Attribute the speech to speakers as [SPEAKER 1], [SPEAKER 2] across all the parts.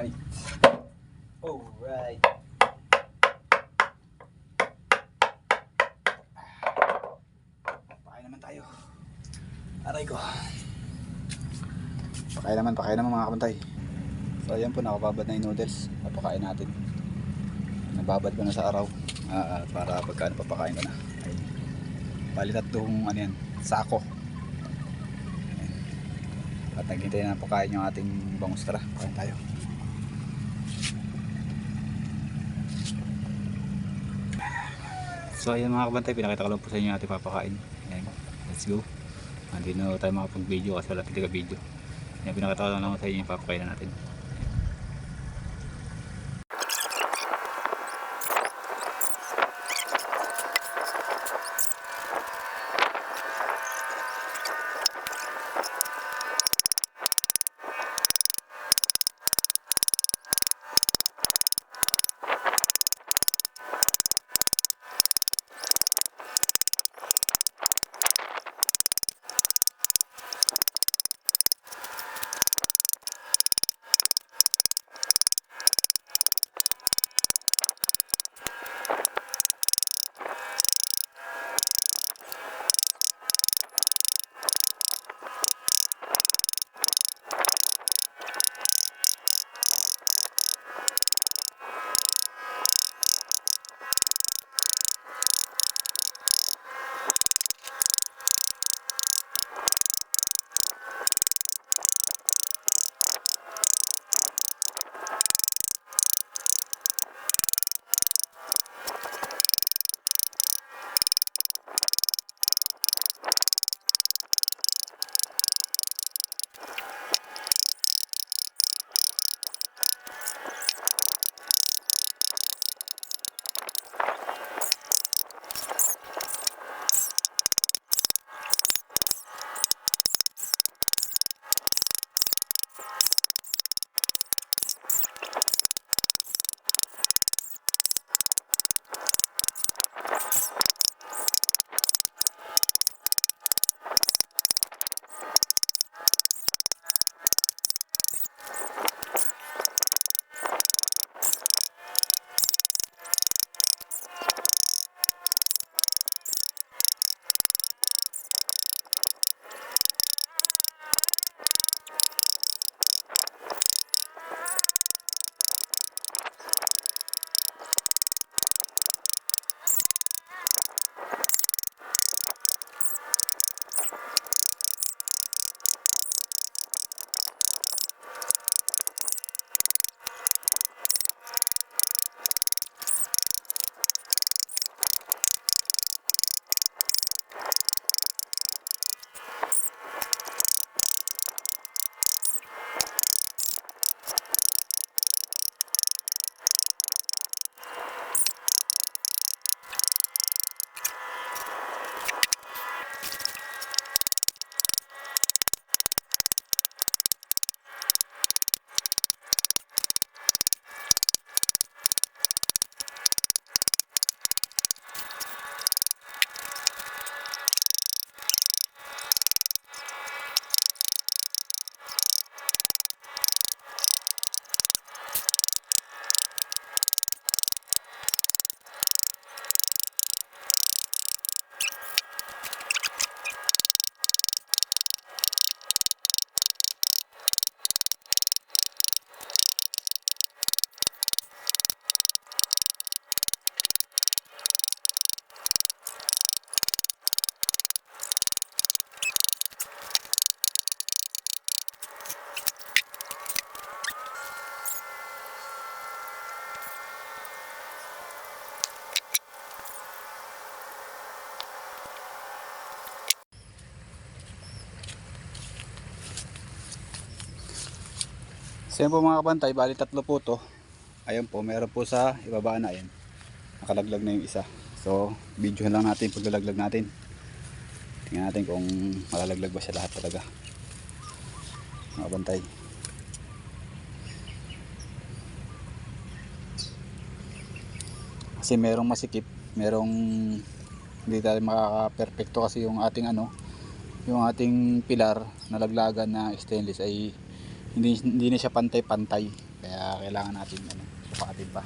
[SPEAKER 1] Alright. Alright. Pakain naman tayo. Aray ko. Pakain naman, pakain naman mga kabantay. So ayan po, nakababad na yung noodles. Papakain natin. Nababad ko na sa araw. Ah, para pagka papakain ko na. Ayun. Bali tatlong ano yan, sako. At naghintay na pakain yung ating bangus tara. Kain tayo. So ayan mga kabantay, pinakita ko lang po sa inyo yung ating papakain. Ayan, let's go. Hindi na tayo makapag-video kasi wala tayo video. Ayan, pinakita ko lang lang sa inyo yung papakain natin. So yun po mga kabantay, bali tatlo po to. Ayun po, meron po sa ibaba na ayan. Nakalaglag na yung isa. So, video lang natin paglalaglag natin. Tingnan natin kung malalaglag ba siya lahat talaga. Mga kabantay. Kasi merong masikip, merong hindi tayo makaka-perfecto kasi yung ating ano, yung ating pilar na laglagan na stainless ay hindi, hindi na siya pantay-pantay. Kaya kailangan natin ano, pakatin pa.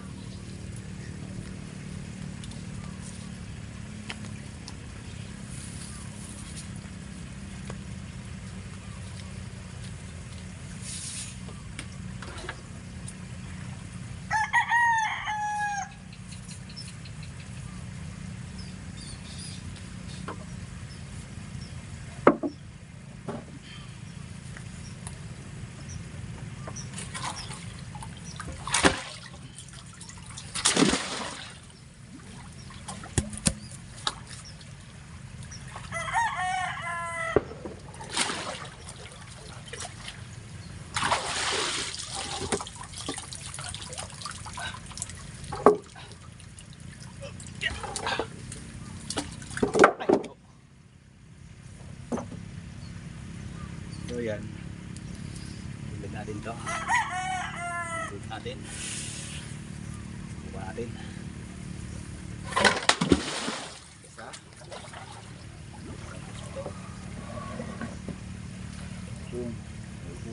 [SPEAKER 1] Natin. Isa.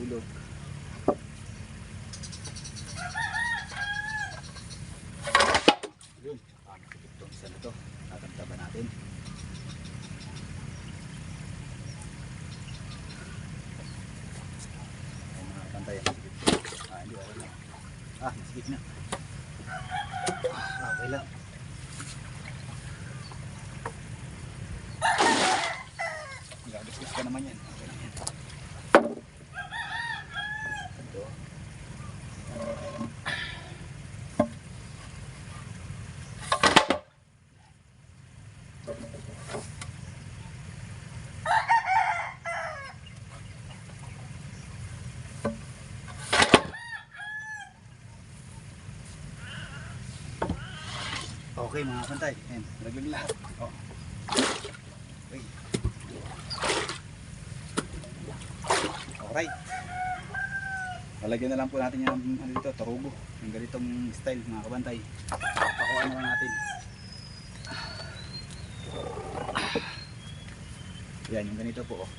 [SPEAKER 1] Ito. Yun. Ah, makikip tong isa na to. Tatamtaban natin. Ay, mga pantay. Ah, hindi. Ah, masigit na. Ah, okay lang. Okay mga pantay. Ayan, nalaglag lahat. Oh. Okay. Alright. Lalagyan na lang po natin yung ano dito, tarugo. Yung ganitong style mga kabantay. Pakuha naman natin. Yan, yung ganito po. Oh.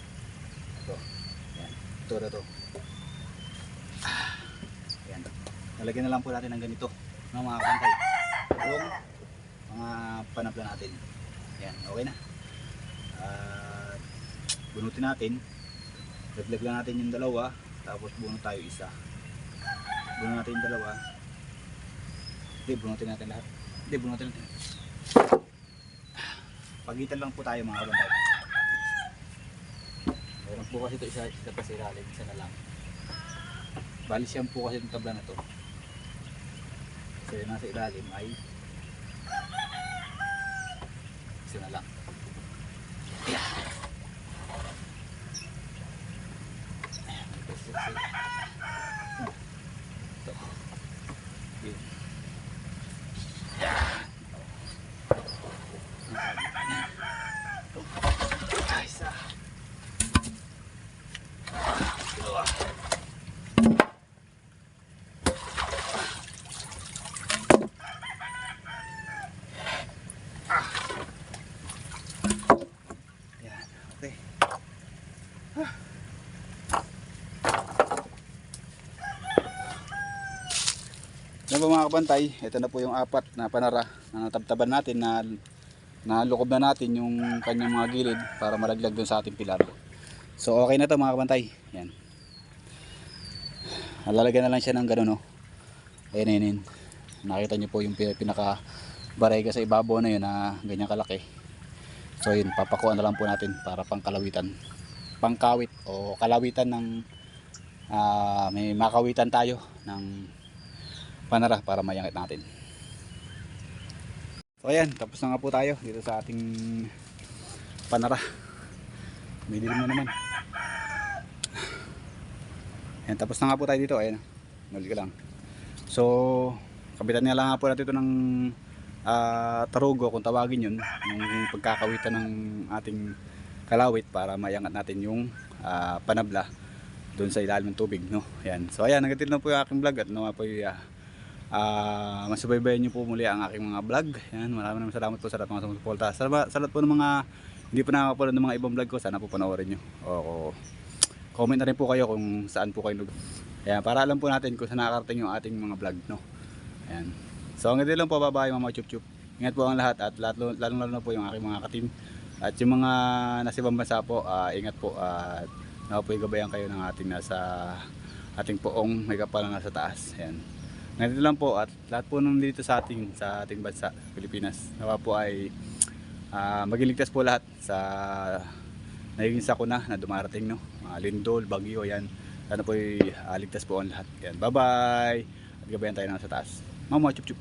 [SPEAKER 1] Ito. Yan. Ito na to. Yan. Lalagyan na lang po natin ng ganito mga kabantay. Yung mga panapla natin. Yan, okay na. At bunutin natin. Laglag lang natin yung dalawa, tapos bunot tayo isa. Bunot natin yung dalawa. Hindi, bunutin natin lahat. Hindi, bunutin natin. Pagitan lang po tayo mga kabantay. Meron po kasi ito isa, isa pa sa ilalim, isa na lang. Bali siyam po kasi itong tabla na to. Yung nasa ilalim ay isa na lang. Yeah. Ayan, ito, ito, ito. Ito. Yun. Ito. Ah, isa. Dalawa. Yan, okay. Yan po mga kabantay, ito na po yung apat na panara na natabtaban natin na nalukob na natin yung kanyang mga gilid para malaglag dun sa ating pilar. So okay na to mga kabantay. Yan. Lalagyan na lang siya ng ganun no. Ayan, ayan, ayan. Nakita nyo po yung pi- pinaka barega sa ibabaw na yun na ganyan kalaki. So yun, papakuan na lang po natin para pangkalawitan. Pangkawit o kalawitan ng ah, may makawitan tayo ng panara para mayangit natin. So ayan, tapos na nga po tayo dito sa ating panara. May dilim na naman. Ayan, tapos na nga po tayo dito. Ayan, nuli ka lang. So, kabitan nga lang nga po natin ito ng ah, tarugo kung tawagin yun. Yung pagkakawitan ng ating kalawit para mayangat natin yung ah, panabla doon sa ilalim ng tubig. No? Ayan. So ayan, nagatil na po yung aking vlog at nawa po yung ah, Ah, masubaybayan niyo po muli ang aking mga vlog. Yan, maraming maraming salamat po sa lahat mga sumusuporta. Salamat, salamat po ng mga hindi pa nakakapanood ng mga ibang vlog ko. Sana po panoorin niyo. O, comment na rin po kayo kung saan po kayo Ayan, para alam po natin kung saan nakakarating yung ating mga vlog, no? Ayan. So, hanggang dito lang po, bye-bye mga chup chup. Ingat po ang lahat at lalo, lalo, lalo na po yung aking mga katim. At yung mga nasa bansa po, ah, ingat po at uh, gabayan kayo ng ating nasa ating poong may kapal na nasa taas. Ayan. Ganito lang po at lahat po nung dito sa ating sa ating bansa, Pilipinas. Nawa po ay ah, magiligtas po lahat sa naging sakuna na dumarating no. Mga lindol, bagyo, yan. Sana po ay ah, ligtas po ang lahat. Yan. Bye-bye. At gabayan tayo ng nasa taas. мама тюп-тюп.